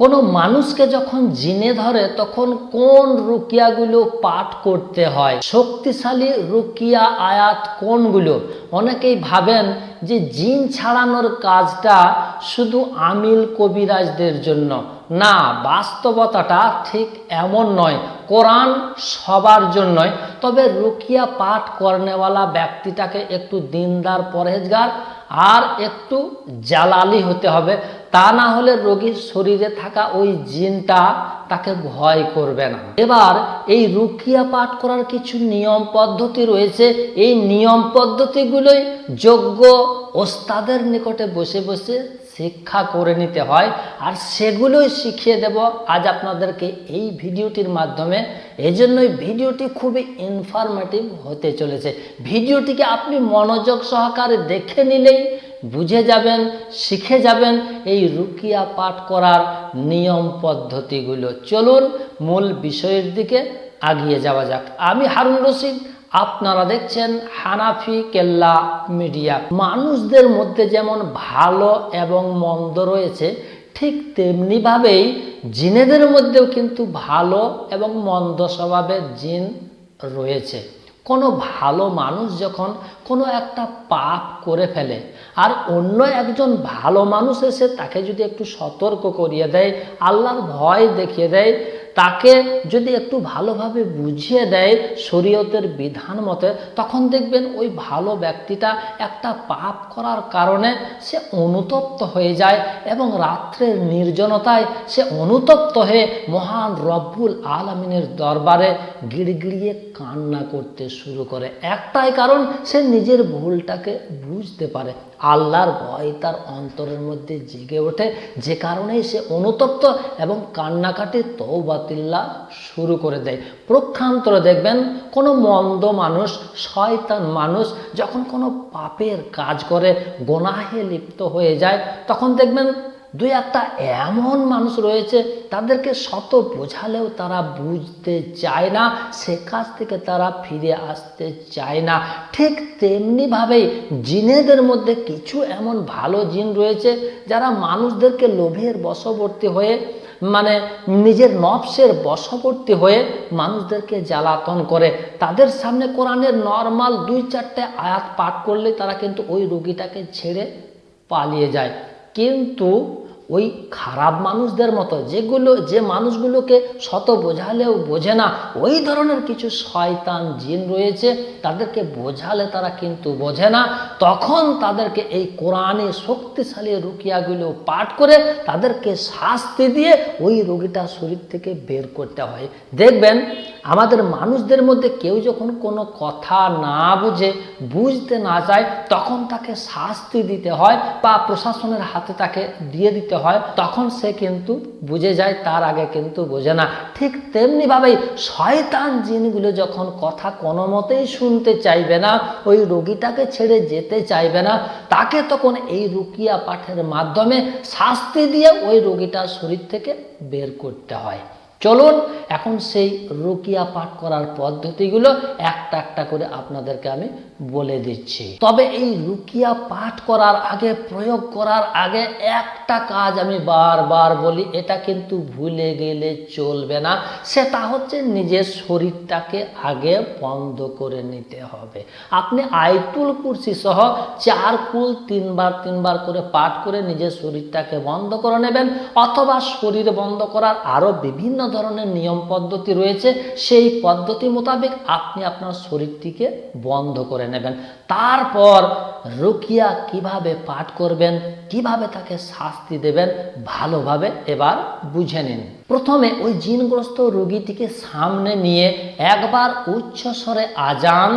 কোনো মানুষকে যখন জিনে ধরে, তখন কোন রুকিয়াগুলো পাঠ করতে হয়? শক্তিশালী রুকিয়া আয়াত কোনগুলো? অনেকেই ভাবেন যে জিন ছাড়ানোর কাজটা শুধু আমিল কবিরাজদের জন্য। না, বাস্তবতাটা ঠিক এমন নয়। কোরআন সবার জন্যই। তবে রুকিয়া পাঠ করনেওয়ালা ব্যক্তিটাকে একটু দিনদার পরহেজগার আর একটু জালালি হতে হবে। তা না হলে রোগীর শরীরে থাকা ওই জিনটা তাকে ভয় করবে না। এবার এই রুকিয়া পাঠ করার কিছু নিয়ম পদ্ধতি রয়েছে। এই নিয়ম পদ্ধতিগুলোই যোগ্য ওস্তাদের নিকটে বসে বসে শিক্ষা করে নিতে হয়, আর সেগুলোই শিখিয়ে দেব আজ আপনাদেরকে এই ভিডিওটির মাধ্যমে। এজন্যই ভিডিওটি খুবই ইনফরমেটিভ হতে চলেছে। ভিডিওটিকে আপনি মনোযোগ সহকারে দেখে নিলেই বুঝে যাবেন, শিখে যাবেন এই রুকিয়া পাঠ করার নিয়ম পদ্ধতিগুলো। চলুন মূল বিষয়ের দিকে আগিয়ে যাওয়া যাক। আমি হারুন রশিদ আপনারা দেখছেন হানাফি কেল্লা মিডিয়া। মানুষদের মধ্যে যেমন ভালো এবং মন্দ রয়েছে, ঠিক তেমনিভাবেই জিনেদের মধ্যেও কিন্তু ভালো এবং মন্দ স্বভাবের জিন রয়েছে। কোনো ভালো মানুষ যখন কোনো একটা পাপ করে ফেলে আর অন্য একজন ভালো মানুষ এসে তাকে যদি একটু সতর্ক করিয়ে দেয়, আল্লাহর ভয় দেখিয়ে দেয় তাকে যদি একটু ভালোভাবে বুঝিয়ে দেয় শরীয়তের বিধান মতে, তখন দেখবেন ওই ভালো ব্যক্তিটা একটা পাপ করার কারণে সে অনুতপ্ত হয়ে যায় এবং রাত্রের নির্জনতায় সে অনুতপ্ত হয়ে মহান রব্বুল আলমিনের দরবারে গিড়গিড়িয়ে কান্না করতে শুরু করে। একটাই কারণ, সে নিজের ভুলটাকে বুঝতে পারে। আল্লাহর ভয় তার অন্তরের মধ্যে জেগে ওঠে, যে কারণেই সে অনুতপ্ত এবং কান্নাকাটি তৌবাতিল্লা শুরু করে দেয়। প্রক্ষান্তরে দেখবেন কোনো মন্দ মানুষ, শয়তান মানুষ যখন কোনো পাপের কাজ করে, গোনাহে লিপ্ত হয়ে যায়, তখন দেখবেন দুই একটা এমন মানুষ রয়েছে, তাদেরকে শত বোঝালেও তারা বুঝতে চায় না, সে কাজ থেকে তারা ফিরে আসতে চায় না। ঠিক তেমনিভাবেই জিনেদের মধ্যে কিছু এমন ভালো জিন রয়েছে, যারা মানুষদেরকে লোভের বশবর্তী হয়ে মানে নিজের নফসের বশবর্তী হয়ে মানুষদেরকে জ্বালাতন করে। তাদের সামনে কোরআনের নর্মাল দুই চারটে আয়াত পাঠ করলে তারা কিন্তু ওই রুগীটাকে ছেড়ে পালিয়ে যায়। কিন্তু ওই খারাপ মানুষদের মতো, যেগুলো, যে মানুষগুলোকে শত বোঝালেও বোঝে না, ওই ধরনের কিছু শয়তান জিন রয়েছে, তাদেরকে বোঝালে তারা কিন্তু বোঝে না। তখন তাদেরকে এই কোরআনে শক্তিশালী রুকিয়াগুলো পাঠ করে তাদেরকে শাস্তি দিয়ে ওই রোগীটা শরীর থেকে বের করতে হয়। দেখবেন আমাদের মানুষদের মধ্যে কেউ যখন কোনো কথা না বুঝে, বুঝতে না চায়, তখন তাকে শাস্তি দিতে হয় বা প্রশাসনের হাতে তাকে দিয়ে দিতে হয়, তখন সে কিন্তু বুঝে যায়, তার আগে কিন্তু বোঝে না। ঠিক তেমনিভাবেই শয়তান জিনগুলো যখন কথা কোনো মতেই শুনতে চাইবে না, ওই রোগীটাকে ছেড়ে যেতে চাইবে না, তাকে তখন এই রুকিয়া পাঠের মাধ্যমে শাস্তি দিয়ে ওই রোগীটার শরীর থেকে বের করতে হয়। চলুন, এখন সেই রুকিয়া পাঠ করার পদ্ধতিগুলো একটা একটা করে আপনাদেরকে আমি বলে দিচ্ছি। তবে এই রুকিয়া পাঠ করার আগে, প্রয়োগ করার আগে একটা কাজ আমি বারবার বলি, এটা কিন্তু ভুলে গেলে চলবে না। সেটা হচ্ছে নিজের শরীরটাকে আগে বন্ধ করে নিতে হবে। আপনি আইতুল কুরসি সহ চার কুল তিনবার তিনবার করে পাঠ করে নিজের শরীরটাকে বন্ধ করে নেবেন, অথবা শরীর বন্ধ করার আরও বিভিন্ন ধরনের নিয়ম পদ্ধতি রয়েছে, সেই পদ্ধতি মোতাবেক আপনি আপনার শরীরটিকে বন্ধ করে নেবেন। তারপর রুকিয়া কীভাবে পাঠ করবেন, কীভাবে তাকে শাস্তি দেবেন, ভালোভাবে এবার বুঝে নিন। প্রথমে ওই জিনগ্রস্ত রোগীটিকে সামনে নিয়ে একবার উচ্চস্বরে আজান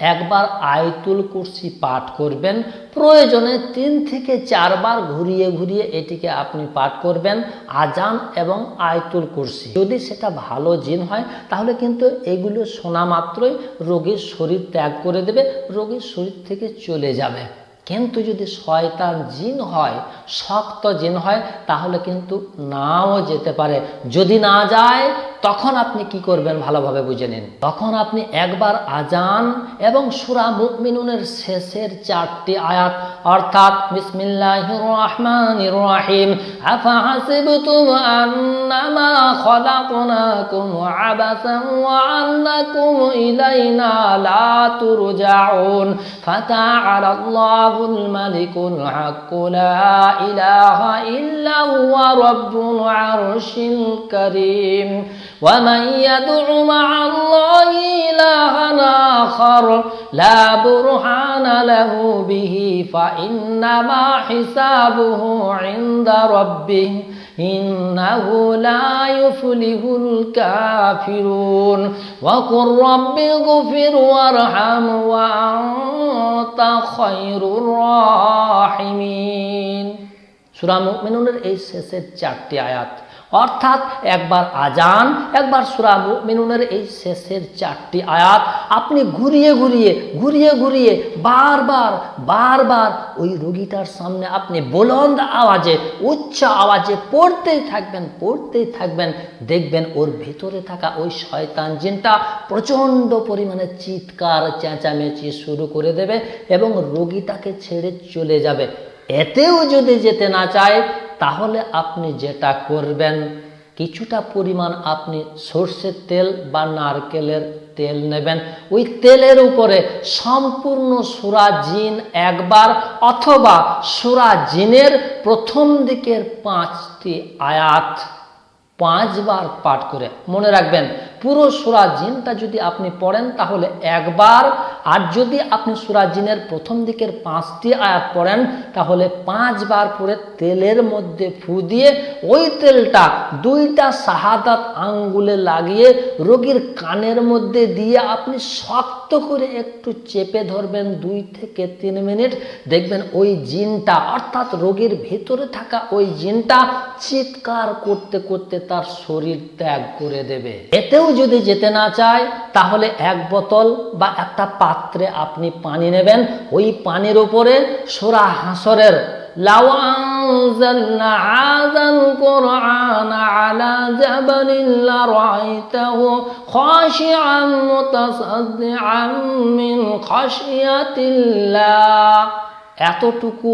একবার আয়তুল কুরসি পাঠ করবেন, প্রয়োজনে তিন থেকে চারবার ঘুরিয়ে ঘুরিয়ে এটিকে আপনি পাঠ করবেন, আজান এবং আয়তুল কুরসি। যদি সেটা ভালো জিন হয়, তাহলে কিন্তু এগুলো শোনা মাত্রই রোগীর শরীর ত্যাগ করে দেবে, রোগীর শরীর থেকে চলে যাবে। কিন্তু যদি শয়তান জিন হয়, শক্ত জিন হয়, তাহলে কিন্তু নাও যেতে পারে। যদি না যায় তখন আপনি কি করবেন ভালোভাবে বুঝে নিন। তখন আপনি একবার আজান এবং সুরা মুমিনুনের শেষের চারটি আয়াত, অর্থাৎ বিসমিল্লাহির রহমানির রহিম আফা আন্নামা খলাকনাকুম আবাসান ওয়া আন্নাকুম ইলাইনা লা তুরজাউন ফাতাআলা আল্লাহুল মালিকুল হক লা ইলাহা ইল্লা হুয়া রাব্বুল আরশিল কারীম ومن يدع مع الله إلها آخر لا برهان له به فإنما حسابه عند ربه إنه لا يفلح الكافرون وقل رب اغفر وارحم وأنت خير الراحمين সুরা মুমিনুনের এই শেষের চারটি আয়াত অর্থাৎ একবার আজান, একবার সুরা মুমিনুনের এই শেষের চারটি আয়াত, আপনি ঘুরিয়ে ঘুরিয়ে ঘুরিয়ে ঘুরিয়ে বারবার বারবার ওই রোগীটার সামনে আপনি বুলন্দ আওয়াজে, উচ্চ আওয়াজে পড়তেই থাকবেন পড়তেই থাকবেন, দেখবেন ওর ভেতরে থাকা ওই শয়তান জিনটা প্রচণ্ড পরিমাণে চিৎকার, চেঁচামেচি শুরু করে দেবে এবং রোগীটাকে ছেড়ে চলে যাবে। এতেও যদি যেতে না চায় তাহলে আপনি যেটা করবেন, কিছুটা পরিমাণ আপনি সর্ষের তেল বা নারকেলের তেল নেবেন। ওই তেলের উপরে সম্পূর্ণ সুরা জিন একবার অথবা সুরা জিনের প্রথম দিকের পাঁচটি আয়াত পাঁচবার পাঠ করে মনে রাখবেন। পুরো সুরা জিনটা যদি আপনি পড়েন, তাহলে একবার, আর যদি আপনি সুরা জিনের প্রথম দিকের পাঁচটি আয়াত পড়েন, তাহলে পাঁচবার পরে তেলের মধ্যে ফু দিয়ে ওই তেলটা দুইটা শাহাদাত আঙ্গুলে লাগিয়ে রোগীর কানের মধ্যে দিয়ে আপনি শক্ত করে একটু চেপে ধরবেন দুই থেকে তিন মিনিট। দেখবেন ওই জিনটা, অর্থাৎ রোগীর ভেতরে থাকা ওই জিনটা চিৎকার করতে করতে তার শরীর ত্যাগ করে দেবে। এতেও যদি যেতে না চায় তাহলে এক বোতল বা একটা পাত্রে আপনি পানি নেবেন ওই পানির উপরে সোরা হাসরের লাউ أنزلنا هذا القرآن على جبل لرأيته خاشعا متصدعا من خشية الله এতটুকু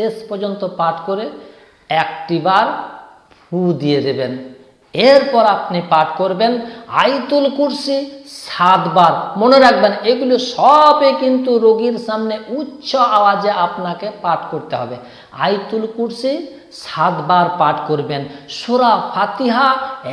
শেষ পর্যন্ত পাঠ করে একটিবার ফু দিয়ে দেবেন। এরপর আপনি পাঠ করবেন। আইতুল কুরসি সাতবার। মনে রাখবেন, এগুলো সবে কিন্তু রোগীর সামনে উচ্চ আওয়াজে আপনাকে পাঠ করতে হবে। আইতুল কুরসি সাতবার পাঠ করবেন। সুরা ফাতিহা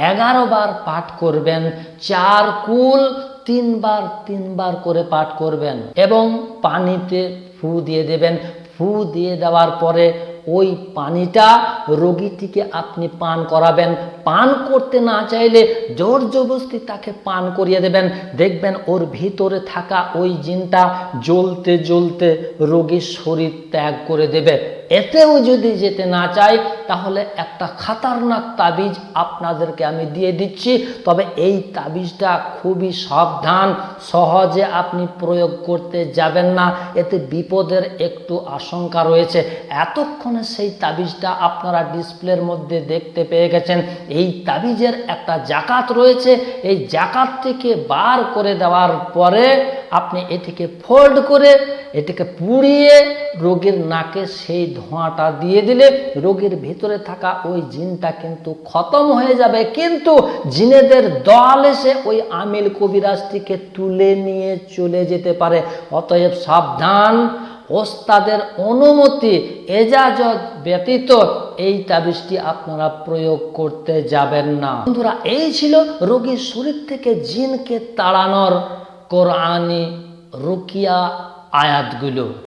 এগারো বার পাঠ করবেন। চার কুল তিনবার তিনবার করে পাঠ করবেন এবং পানিতে ফু দিয়ে দেবেন। ফু দিয়ে দেওয়ার পরে ওই পানিটা রোগীটিকে আপনি পান করাবেন। পান করতে না চাইলে জোর জবস্তি তাকে পান করিয়ে দেবেন। দেখবেন ওর ভিতরে থাকা ওই জিনটা জ্বলতে জ্বলতে রোগীর শরীর ত্যাগ করে দেবে। এতেও যদি যেতে না চাই, তাহলে একটা খাতারনাক তাবিজ আপনাদেরকে আমি দিয়ে দিচ্ছি। তবে এই তাবিজটা খুবই সাবধান, সহজে আপনি প্রয়োগ করতে যাবেন না। এতে বিপদের একটু আশঙ্কা রয়েছে। এতক্ষণে সেই তাবিজটা আপনারা ডিসপ্লের মধ্যে দেখতে পেয়ে গেছেন। এই তাবিজের একটা জাকাত রয়েছে। এই জাকাতটিকে বার করে দেওয়ার পরে আপনি এটিকে ফোল্ড করে এটিকে পুড়িয়ে রোগীর নাকে সেই ধোঁয়াটা দিয়ে দিলে রোগীর ভিতরে থাকা ওই জিনটা কিন্তু খতম হয়ে যাবে। কিন্তু জিনেদের দল এসে ওই আমিল কবিরাজটিকে তুলে নিয়ে চলে যেতে পারে। অতএব সাবধান। ওস্তাদের অনুমতি এজাজত ব্যতীত এই তাবিজটি আপনারা প্রয়োগ করতে যাবেন না। বন্ধুরা, এই ছিল রোগীর শরীর থেকে জিনকে তাড়ানোর কোরআনি রুকিয়া আয়াতগুলো।